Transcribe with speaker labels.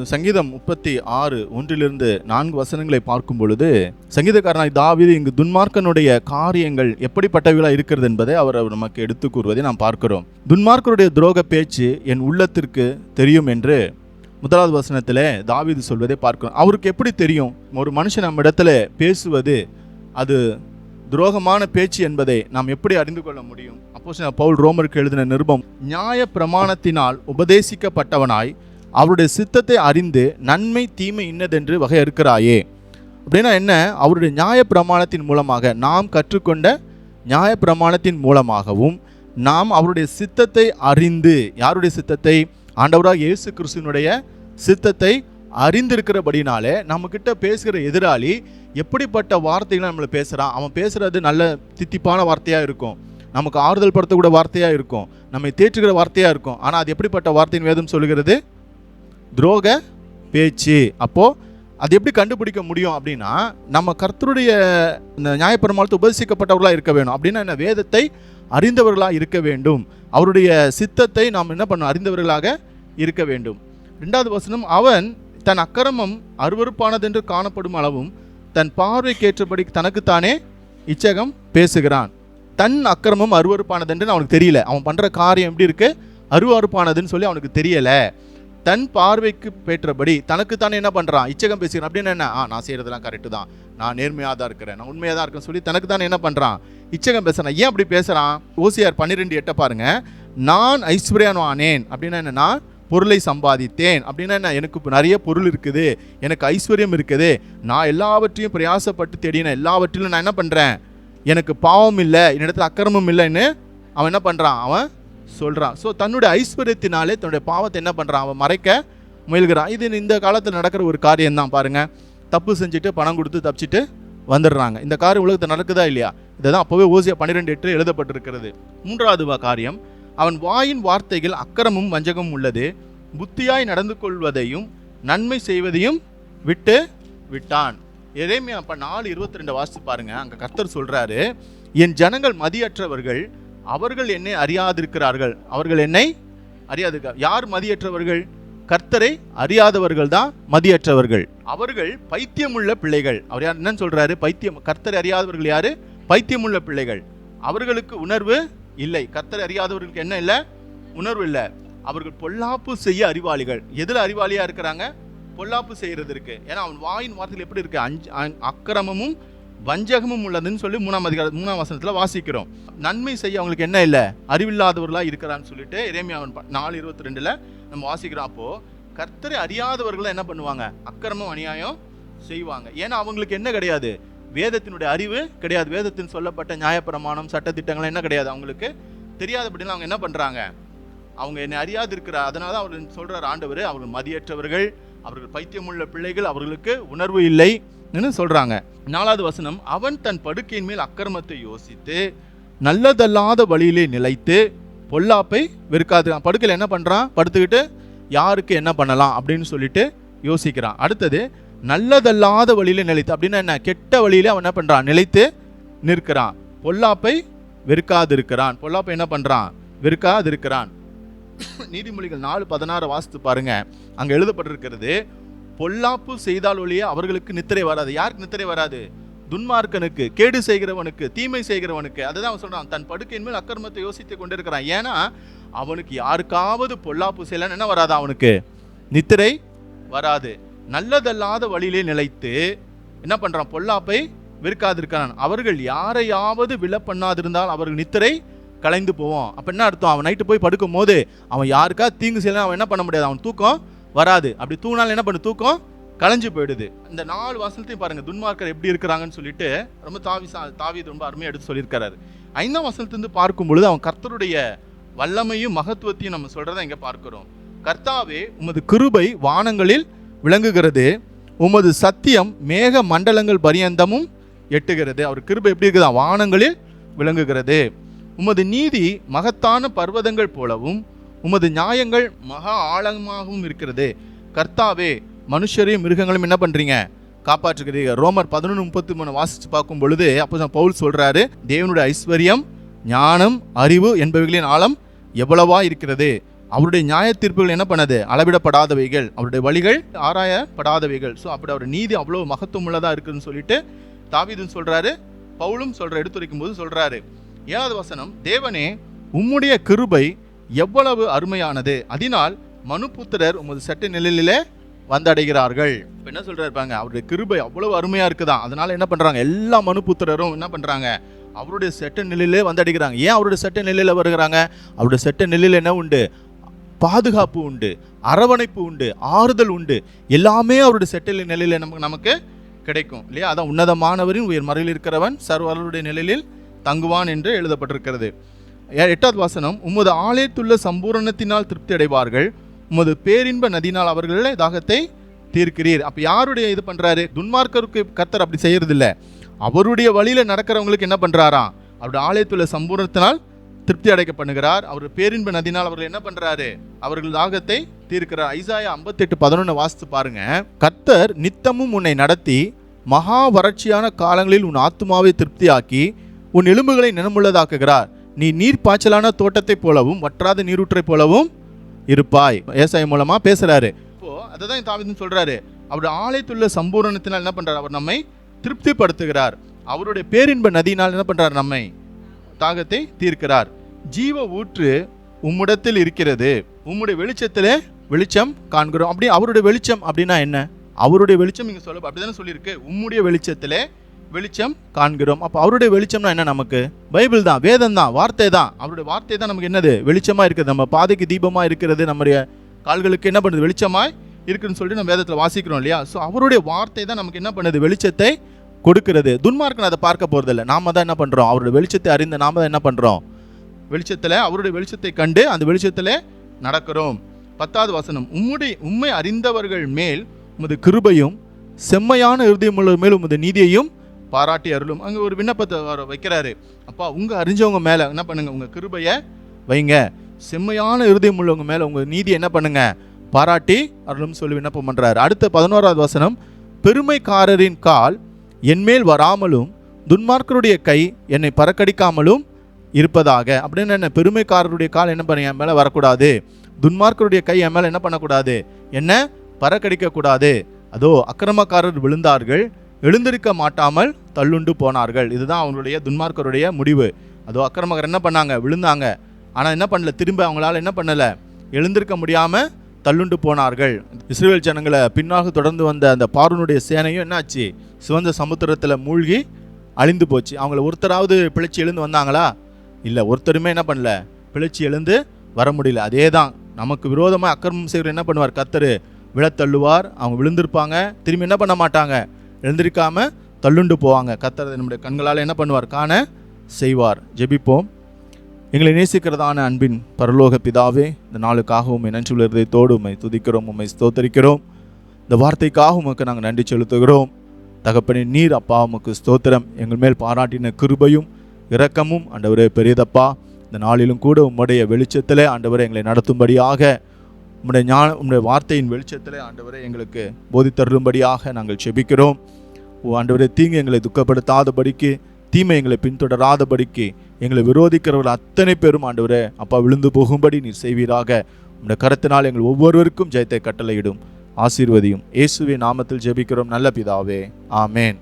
Speaker 1: சங்கீதம் முப்பத்தி ஆறு ஒன்றிலிருந்து நான்கு வசனங்களை பார்க்கும் பொழுது சங்கீதக்காரனாய் தாவீது இங்கு துன்மார்க்கனுடைய காரியங்கள் எப்படிப்பட்டவைகளாக இருக்கிறது என்பதை அவர் அவர் நமக்கு எடுத்து கூறுவதை நாம் பார்க்கிறோம். துன்மார்க்கருடைய துரோக பேச்சு என் உள்ளத்திற்கு தெரியும் என்று முதலாவது வசனத்தில் தாவீது சொல்வதை பார்க்கிறோம். அவருக்கு எப்படி தெரியும்? ஒரு மனுஷன் நம்ம இடத்துல பேசுவது அது துரோகமான பேச்சு என்பதை நாம் எப்படி அறிந்து கொள்ள முடியும்? அப்போ பவுல் ரோமருக்கு எழுதின நிருபம் நியாய பிரமாணத்தினால் உபதேசிக்கப்பட்டவனாய் அவருடைய சித்தத்தை அறிந்து நன்மை தீமை இன்னதென்று வகையறுக்கிறாயே. அப்படின்னா என்ன? அவருடைய நியாய பிரமாணத்தின் மூலமாக நாம் கற்றுக்கொண்ட நியாய பிரமாணத்தின் மூலமாகவும் நாம் அவருடைய சித்தத்தை அறிந்து யாருடைய சித்தத்தை? ஆண்டவராக இயேசு கிறிஸ்துவனுடைய சித்தத்தை அறிந்திருக்கிறபடினாலே நம்மக்கிட்ட பேசுகிற எதிராளி எப்படிப்பட்ட வார்த்தைகளை நம்மளை பேசுகிறான் அவன் பேசுகிறது நல்ல தித்திப்பான வார்த்தையாக இருக்கும். நமக்கு ஆறுதல் படுத்தக்கூட வார்த்தையாக இருக்கும். நம்மை தேற்றுகிற வார்த்தையாக இருக்கும். ஆனால் அது எப்படிப்பட்ட வார்த்தையின் வேதம் சொல்கிறது துரோக பேச்சு. அப்போது அது எப்படி கண்டுபிடிக்க முடியும் அப்படின்னா நம்ம கர்த்தருடைய இந்த நியாயப்பெருமாளத்தை உபதேசிக்கப்பட்டவர்களாக இருக்க வேணும் அப்படின்னா என்ன? வேதத்தை அறிந்தவர்களாக இருக்க வேண்டும். அவருடைய சித்தத்தை நாம் என்ன பண்ணணும்? அறிந்தவர்களாக இருக்க வேண்டும். ரெண்டாவது வசனம் அவன் தன் அக்கிரமம் அருவருப்பானதென்று காணப்படும் அளவும் தன் பார்வைக்கேற்றபடி தனக்குத்தானே இச்சகம் பேசுகிறான். தன் அக்கிரமம் அருவருப்பானதுன்னு அவனுக்கு தெரியல. அவன் பண்ணுற காரியம் எப்படி இருக்குது அருவருப்பானதுன்னு சொல்லி அவனுக்கு தெரியலை. தன் பார்வைக்கு பேற்றபடி தனக்கு தானே என்ன பண்ணுறான் இச்சகம் பேசுகிறான். அப்படின்னு என்ன? ஆ நான் செய்கிறதெல்லாம் கரெக்டு தான். நான் நேர்மையாக தான் இருக்கிறேன். நான் உண்மையாக தான் இருக்கேன்னு சொல்லி தனக்கு தானே என்ன பண்ணுறான் இச்சகம் பேசுகிறான் ஏன் அப்படி பேசுகிறான் ஓசியார் பன்னிரெண்டு எட்ட பாருங்க. நான் ஐஸ்வர்யானேன் அப்படின்னா என்னென்னா பொருளை சம்பாதித்தேன். அப்படின்னா என்ன? எனக்கு இப்போ நிறைய பொருள் இருக்குது. எனக்கு ஐஸ்வர்யம் இருக்குது. நான் எல்லாவற்றையும் பிரயாசப்பட்டு தேடினேன் எல்லாவற்றிலும் நான் என்ன பண்ணுறேன் எனக்கு பாவம் இல்லை. என்னிடத்துல அக்கிரமம் இல்லைன்னு அவன் என்ன பண்ணுறான் அவன் சொல்கிறான் ஸோ தன்னுடைய ஐஸ்வர்யத்தினாலே தன்னுடைய பாவத்தை என்ன பண்ணுறான் அவன் மறைக்க முயல்கிறான். இது இந்த காலத்தில் நடக்கிற ஒரு காரியம் தான் பாருங்கள் தப்பு செஞ்சுட்டு பணம் கொடுத்து தப்பிச்சிட்டு வந்துடுறாங்க. இந்த காரியம் உலகத்தில் நடக்குதா இல்லையா? இதை தான் அப்போவே ஓசியா பன்னிரெண்டு எட்டு எழுதப்பட்டிருக்கிறது. மூன்றாவது வா காரியம். அவன் வாயின் வார்த்தைகள் அக்கிரமும் வஞ்சகமும் உள்ளது. புத்தியாய் நடந்து கொள்வதையும் நன்மை செய்வதையும் விட்டு விட்டான். எதேமே அப்போ நாலு இருபத்தி ரெண்டு வாசித்து பாருங்கள் அங்கே கர்த்தர் சொல்கிறாரு என் ஜனங்கள் மதியற்றவர்கள் அவர்கள் என்னை அறியாதிருக்கிறார்கள். அவர்கள் என்னை அறியாதிருக்கார் யார் மதியற்றவர்கள்? கர்த்தரை அறியாதவர்கள் தான் மதியற்றவர்கள். அவர்கள் பைத்தியமுள்ள பிள்ளைகள். அவர் யார் என்னன்னு சொல்றாரு? பைத்தியம் கர்த்தரை அறியாதவர்கள் யாரு? பைத்தியமுள்ள பிள்ளைகள். அவர்களுக்கு உணர்வு இல்லை. கர்த்தரை அறியாதவர்களுக்கு என்ன இல்லை? உணர்வு இல்லை. அவர்கள் பொல்லாப்பு செய்ய அறிவாளிகள். எதில் அறிவாளியாக இருக்கிறாங்க? பொல்லாப்பு செய்கிறது இருக்கு. ஏன்னா அவன் வாயின் வார்த்தைகள் எப்படி இருக்கு? அஞ்சு அ- அக்கிரமமும் வஞ்சகமும் உள்ளதுன்னு சொல்லி மூணாம் அதிகார மூணாம் வசனத்தில் வாசிக்கிறோம். நன்மை செய்ய அவங்களுக்கு என்ன இல்லை? அறிவில்லாதவர்களாக இருக்கிறான்னு சொல்லிட்டு இறைமையா அவன் நாலு இருபத்தி ரெண்டில் நம்ம வாசிக்கிறோம். அப்போது கர்த்தரை அறியாதவர்கள் என்ன பண்ணுவாங்க? அக்கிரமம் அநியாயம் செய்வாங்க. ஏன்னா அவங்களுக்கு என்ன கிடையாது? வேதத்தினுடைய அறிவு கிடையாது. வேதத்தின் சொல்லப்பட்ட நியாயப்பிரமாணம் சட்டத்திட்டங்கள் என்ன கிடையாது? அவங்களுக்கு தெரியாதபடிலாம் அவங்க என்ன பண்ணுறாங்க அவங்க என்னை அறியாது இருக்கிற அதனால தான் அவர் சொல்கிறார் ஆண்டவர் அவர்கள் மதியற்றவர்கள் அவர்கள் பைத்தியமுள்ள பிள்ளைகள் அவர்களுக்கு உணர்வு இல்லை. சொல்கிறாங்க நாலாவது வசனம் அவன் தன் படுக்கையின் மேல் அக்கிரமத்தை யோசித்து நல்லதல்லாத வழியிலே நிலைத்து பொல்லாப்பை வெறுக்காது படுக்கையில் என்ன பண்ணுறான் படுத்துக்கிட்டு யாருக்கு என்ன பண்ணலாம் அப்படின்னு சொல்லிட்டு யோசிக்கிறான். அடுத்தது நல்லதல்லாத வழியிலே நிலைத்து அப்படின்னா என்ன? கெட்ட வழியிலே அவன் என்ன பண்ணுறான் நிலைத்து நிற்கிறான். பொல்லாப்பை வெறுக்காது இருக்கிறான் பொல்லாப்பை என்ன பண்ணுறான் வெறுக்காது இருக்கிறான் நீதிமொழிகள் நாலு பதினாறு வாசித்து பாருங்க. அங்கே எழுதப்பட்டிருக்கிறது பொல்லாப்பு செய்தால் ஒழிய அவர்களுக்கு நித்திரை வராது. யாருக்கு நித்திரை வராது? துன்மார்க்கனுக்கு கேடு செய்கிறவனுக்கு தீமை செய்கிறவனுக்கு. அதுதான் அவன் சொல்கிறான் தன் படுக்கையின் மேல் அக்கிரமத்தை யோசித்து கொண்டிருக்கிறான். ஏன்னா அவனுக்கு யாருக்காவது பொல்லாப்பு செய்யலன்னு என்ன வராது அவனுக்கு? நித்திரை வராது. நல்லதல்லாத வழியிலே நிலைத்து என்ன பண்ணுறான் பொல்லாப்பை விற்காதிருக்கிறான் அவர்கள் யாரையாவது விழ பண்ணாதிருந்தால் அவர்கள் நித்திரை கலைந்து போவோம் அப்போ என்ன அர்த்தம்? அவன் நைட்டு போய் படுக்கும் போது அவன் யாருக்கா தீங்கு செய்யலாம் அவன் என்ன பண்ண முடியாது? அவன் தூக்கம் வராது. அப்படி தூங்கினாலும் என்ன பண்ணு? தூக்கம் கலைஞ்சு போயிடுது. இந்த நாலு வசனத்தையும் பாருங்கள் துன்மார்க்கர் எப்படி இருக்கிறாங்கன்னு சொல்லிட்டு ரொம்ப தாவி சா- ரொம்ப அருமையாக எடுத்து சொல்லியிருக்காரு. ஐந்தாம் வசனத்துலேருந்து பார்க்கும் பொழுது அவன் கர்த்தருடைய வல்லமையும் மகத்துவத்தையும் நம்ம சொல்கிறத இங்கே பார்க்குறோம். கர்த்தாவே உமது கிருபை வானங்களில் விளங்குகிறது. உமது சத்தியம் மேக மண்டலங்கள் பரியந்தமும் எட்டுகிறது. அவர் கிருபை எப்படி இருக்குதா? வானங்களில் விளங்குகிறது. உமது நீதி மகத்தான பர்வதங்கள் போலவும் உமது நியாயங்கள் மகா ஆழமாகவும் இருக்கிறது. கர்த்தாவே மனுஷரையும் மிருகங்களும் என்ன பண்ணுறீங்க காப்பாற்றுகிறீங்க ரோமர் பதினொன்று முப்பத்தி மூணு வாசித்து பார்க்கும் பொழுது அப்போ பவுல் சொல்கிறாரு தேவனுடைய ஐஸ்வர்யம் ஞானம் அறிவு என்பவைகளின் ஆழம் எவ்வளவா இருக்கிறது. அவருடைய நியாய தீர்ப்புகள் என்ன பண்ணது? அளவிடப்படாதவைகள். அவருடைய வழிகள் ஆராயப்படாதவைகள். ஸோ அப்படி அவர் நீதி அவ்வளோ மகத்துவம் உள்ளதாக இருக்குன்னு சொல்லிட்டு தாவீதும் சொல்கிறாரு பவுலும் சொல்கிற எடுத்துரைக்கும் போது சொல்கிறாரு ஏழாவது வசனம் தேவனே உம்முடைய கிருபை எவ்வளவு அருமையானது. அதனால் மனுபுத்திரர் உமது சட்ட நிலையிலே வந்தடைகிறார்கள். இப்போ என்ன சொல்றாரு பாருங்க அவருடைய கிருபை அவ்வளவு அருமையாக இருக்குதான். அதனால என்ன பண்ணுறாங்க எல்லா மனுபுத்திரரும் என்ன பண்ணுறாங்க அவருடைய செட்ட நிலையிலே வந்தடைகிறாங்க. ஏன் அவருடைய செட்ட நிலையில் வருகிறாங்க? அவருடைய செட்ட நிலையில் என்ன உண்டு? பாதுகாப்பு உண்டு அரவணைப்பு உண்டு ஆறுதல் உண்டு. எல்லாமே அவருடைய செட்டில் நிலையில் நமக்கு நமக்கு கிடைக்கும். இல்லையா? அதான் உன்னதமானவரின் உயர் மறையில் இருக்கிறவன் சர்வருடைய நிலையில் தங்குவான் என்று எழுதப்பட்டிருக்கிறது. எட்டாவது வாசனம் உமது ஆலயத்துள்ள சம்பூரணத்தினால் திருப்தி அடைவார்கள் உமது பேரின்ப நதினால் அவர்களே தாகத்தை தீர்க்கிறீர். அப்போ யாருடைய இது பண்ணுறாரு துன்மார்க்கருக்கு கத்தர் அப்படி செய்கிறதில்ல அவருடைய வழியில் நடக்கிறவங்களுக்கு என்ன பண்ணுறாரா அவருடைய ஆலயத்துள்ள சம்பூரணத்தினால் திருப்தி அடைக்க பண்ணுகிறார் அவர் பேரின்ப நதினால் அவர்கள் என்ன பண்ணுறாரு அவர்கள் தாகத்தை தீர்க்கிறார். ஐசாயா ஐம்பத்தெட்டு பதினொன்று வாசித்து பாருங்க. கத்தர் நித்தமும் உன்னை நடத்தி மகா வறட்சியான காலங்களில் உன் ஆத்மாவை திருப்தியாக்கி உன் எலும்புகளை நினமுள்ளதாக்குகிறார். நீ நீர் பாய்ச்சலான தோட்டத்தைப் போலவும் வற்றாத நீரூற்றைப் போலவும் இருப்பாய். விவசாயம் மூலமா பேசுறாரு. இப்போ அதை தான் தாவிதன் சொல்றாரு. அவருடைய ஆலயத்துள்ள சம்பூரணத்தினால் என்ன பண்றார்? அவர் நம்மை திருப்திப்படுத்துகிறார். அவருடைய பேரின்ப நதியினால் என்ன பண்றார்? நம்மை தாகத்தை தீர்க்கிறார். ஜீவ ஊற்று உம்மிடத்தில் இருக்கிறது. உம்முடைய வெளிச்சத்திலே வெளிச்சம் காண்கிறோம். அப்படி அவருடைய வெளிச்சம் அப்படின்னா என்ன? அவருடைய வெளிச்சம் இங்க சொல்ல அப்படிதானே சொல்லியிருக்கு. உம்முடைய வெளிச்சத்திலே வெளிச்சம் காண்கிறோம். அப்போ அவருடைய வெளிச்சம்னா என்ன நமக்கு? பைபிள் தான் வேதம் தான் வார்த்தை தான். அவருடைய வார்த்தை தான் நமக்கு என்னது? வெளிச்சமாக இருக்குது. நம்ம பாதைக்கு தீபமாக இருக்கிறது நம்முடைய கால்களுக்கு என்ன பண்ணுது? வெளிச்சமாய் இருக்குன்னு சொல்லிட்டு நம்ம வேதத்தில் வாசிக்கிறோம் இல்லையா? ஸோ அவருடைய வார்த்தை தான் நமக்கு என்ன பண்ணுது? வெளிச்சத்தை கொடுக்கிறது. துன்மார்க்கன் அதை பார்க்க போகிறதில்ல நாம தான் என்ன பண்ணுறோம் அவருடைய வெளிச்சத்தை அறிந்த நாம தான் என்ன பண்ணுறோம் வெளிச்சத்தில் அவருடைய வெளிச்சத்தை கண்டு அந்த வெளிச்சத்தில் நடக்கிறோம். பத்தாவது வசனம் உம்முடைய உண்மை அறிந்தவர்கள் மேல் உமது கிருபையும் செம்மையான இருதயமுள்ள மேல் உமது நீதியையும் பாராட்டி அருளும். அங்கே ஒரு விண்ணப்பத்தை வைக்கிறாரு. அப்பா உங்கள் அறிஞ்சவங்க மேலே என்ன பண்ணுங்கள் உங்கள் கிருபையை வைங்க. செம்மையான இருதயம் உள்ளவங்க மேலே உங்கள் நீதியை என்ன பண்ணுங்கள் பாராட்டி அருளும் சொல்லி விண்ணப்பம் பண்ணுறாரு அடுத்த பதினோராவது வசனம் பெருமைக்காரரின் கால் என்மேல் வராமலும் துன்மார்க்கருடைய கை என்னை பறக்கடிக்காமலும் இருப்பதாக. அப்படின்னு என்ன பெருமைக்காரருடைய கால் என்ன பண்ண என் மேலே வரக்கூடாது. துன்மார்க்கருடைய கை என் மேலே என்ன பண்ணக்கூடாது? என்ன? பறக்கடிக்கக்கூடாது. அதோ அக்கிரமக்காரர் விழுந்தார்கள். எழுந்திருக்க மாட்டாமல் தள்ளுண்டு போனார்கள். இதுதான் அவங்களுடைய துன்மார்க்கருடைய முடிவு. அதோ அக்கிரமகர் என்ன பண்ணாங்க? விழுந்தாங்க. ஆனால் என்ன பண்ணல? திரும்ப அவங்களால என்ன பண்ணலை? எழுந்திருக்க முடியாமல் தள்ளுண்டு போனார்கள். இஸ்ரேல் ஜனங்களை பின்னாக தொடர்ந்து வந்த அந்த பார்வனுடைய சேனையும் என்னாச்சு? சிவந்த சமுத்திரத்தில் மூழ்கி அழிந்து போச்சு. அவங்கள ஒருத்தராவது பிழைச்சி எழுந்து வந்தாங்களா? இல்லை ஒருத்தருமே என்ன பண்ணல? பிழைச்சி எழுந்து வர முடியல. அதே தான் நமக்கு விரோதமாக அக்கிரமம் செய்கிற என்ன பண்ணுவார்? கத்தரு விழத்தள்ளுவார். அவங்க விழுந்திருப்பாங்க. திரும்பி என்ன பண்ண மாட்டாங்க? எழுந்திருக்காமல் தள்ளுண்டு போவாங்க. கத்தர் நம்முடைய கண்களால் என்ன பண்ணுவார்? காண செய்வார். ஜெபிப்போம். எங்களை நேசிக்கிறதான அன்பின் பரலோக பிதாவே இந்த நாளுக்காகவும் உண்மை நன்றி இருதயத்தோடு உண்மை துதிக்கிறோம் உண்மை ஸ்தோத்தரிக்கிறோம். இந்த வார்த்தைக்காக உமக்கு நாங்கள் நன்றி செலுத்துகிறோம். தகப்பனே நீர் அப்பா உமக்கு ஸ்தோத்திரம். எங்கள் மேல் பாராட்டின கிருபையும் இரக்கமும் ஆண்டவரே பெரியதப்பா. இந்த நாளிலும் கூட உம்முடைய வெளிச்சத்திலே ஆண்டவரை எங்களை நடத்தும்படியாக உம்முடைய ஞான உம்முடைய வார்த்தையின் வெளிச்சத்திலே ஆண்டவரை எங்களுக்கு போதித்தருளும்படியாக நாங்கள் செபிக்கிறோம் ஆண்டவரே தீங்கு எங்களை துக்கப்படுத்தாதபடிக்கு தீமை எங்களை பின்தொடராதபடிக்கு எங்களை விரோதிக்கிறவர்கள் அத்தனை பேரும் ஆண்டவரே அப்பா விழுந்து போகும்படி நீர் செய்வீராக. உம்முடைய கருத்தினால் எங்கள் ஒவ்வொருவருக்கும் ஜெயத்தை கட்டளையிடும் ஆசீர்வதியும். இயேசுவின் நாமத்தில் ஜெபிக்கிறோம் நல்ல பிதாவே. ஆமேன்.